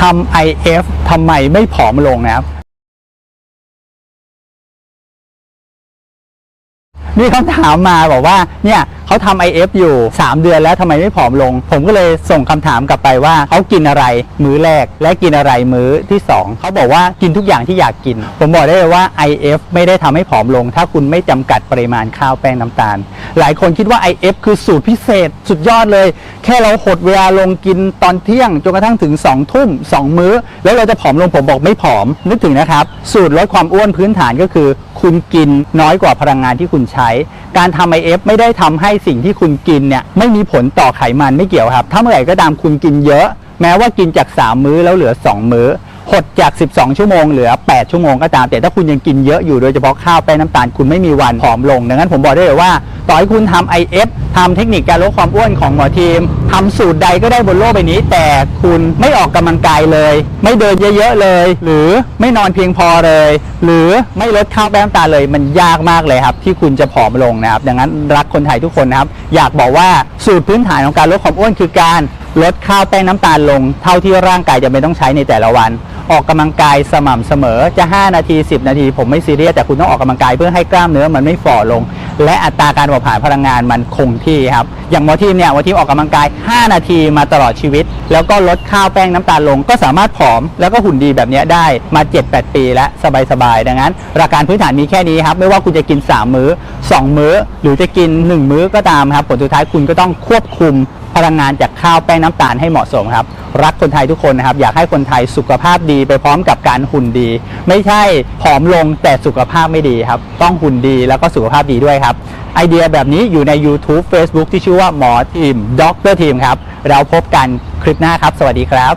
ทำ IF ทำไมไม่ผอมลงนะครับ มีคำถามมาบอกว่าเนี่ยเขาทำ IF อยู่ 3 เดือนแล้วทำไมไม่ผอมลง ผมก็เลยส่งคำถามกลับไปว่าเขากินอะไรมื้อแรกและกินอะไรมื้อที่ 2 เขาบอกว่ากินทุกอย่างที่อยากกิน ผมบอกได้เลยว่า IF ไม่ได้ทำให้ผอมลง ถ้าคุณไม่จำกัดปริมาณข้าวแป้งน้ำตาล หลายคนคิดว่า IF คือสูตรพิเศษสุดยอดเลย แค่เราหดเวลาลงกินตอนเที่ยงจนกระทั่งถึง2ทุ่ม2 มื้อ แล้วเราจะผอมลงผมบอกไม่ผอมนึกถึงนะครับสูตรลดความอ้วนพื้นฐานก็คือ คุณกินน้อยกว่าพลังงานที่คุณใช้ การทำไอเอฟไม่ได้ทำให้สิ่งที่คุณกินเนี่ยไม่มีผลต่อไขมันไม่เกี่ยวครับ ถ้าเมื่อไหร่ก็ตามคุณกินเยอะ แม้ว่ากินจาก 3 มื้อแล้วเหลือ 2 มื้อหดจาก 12 ชั่วโมงเหลือ 8 ชั่วโมงก็ตาม แต่ถ้าคุณยังกินเยอะอยู่โดยเฉพาะข้าวแป้งน้ำตาลคุณไม่มีวันผอมลง ดังนั้นผมบอกได้เลยว่า ต่อให้คุณทำ IF ทำเทคนิคการลดความอ้วนของหมอทีมทำสูตรใดก็ได้บนโลกใบนี้ แต่คุณไม่ออกกำลังกายเลย ไม่เดินเยอะๆเลย หรือไม่นอนเพียงพอเลย หรือไม่ลดข้าวแป้งน้ำตาลเลย มันยากมากเลยครับ ที่คุณจะผอมลงนะครับ ดังนั้นรักคนไทยทุกคนนะครับ อยากบอกว่าสูตรพื้นฐานของการลดความอ้วนคือการลดข้าวแป้งน้ำตาลลง เท่าที่ร่างกายจะไม่ต้องใช้ในแต่ละวัน ออกกำลังกายสม่ำเสมอจะ 5 นาที 10 นาที ผมไม่ซีเรียสแต่คุณต้องออกกำลังกายเพื่อให้กล้ามเนื้อมันไม่ฝ่อลง และอัตราการเผาผลาญพลังงานมันคงที่ครับอย่างหมอทีมเนี่ยหมอทีมออกกำลังกาย 5 นาทีมาตลอดชีวิต แล้วก็ลดข้าวแป้งน้ำตาลลง ก็สามารถผอมแล้วก็หุ่นดีแบบนี้ได้มา 7-8 ปีและสบายๆดังนั้นหลักการพื้นฐานมีแค่นี้ครับไม่ว่าคุณจะกิน 3 มื้อ 2 มื้อ หรือจะกิน 1 มื้อก็ตามครับผลสุดท้ายคุณก็ต้องควบคุม พลังงานจากข้าวแป้งน้ำตาลให้เหมาะสมครับ รักคนไทยทุกคนนะครับ อยากให้คนไทยสุขภาพดีไปพร้อมกับการหุ่นดี ไม่ใช่ผอมลงแต่สุขภาพไม่ดีครับ ต้องหุ่นดีแล้วก็สุขภาพดีด้วยครับ ไอเดียแบบนี้อยู่ใน YouTube Facebook ที่ชื่อว่าหมอทีมด็อกเตอร์ทีมครับ เราพบกันคลิปหน้าครับ สวัสดีครับ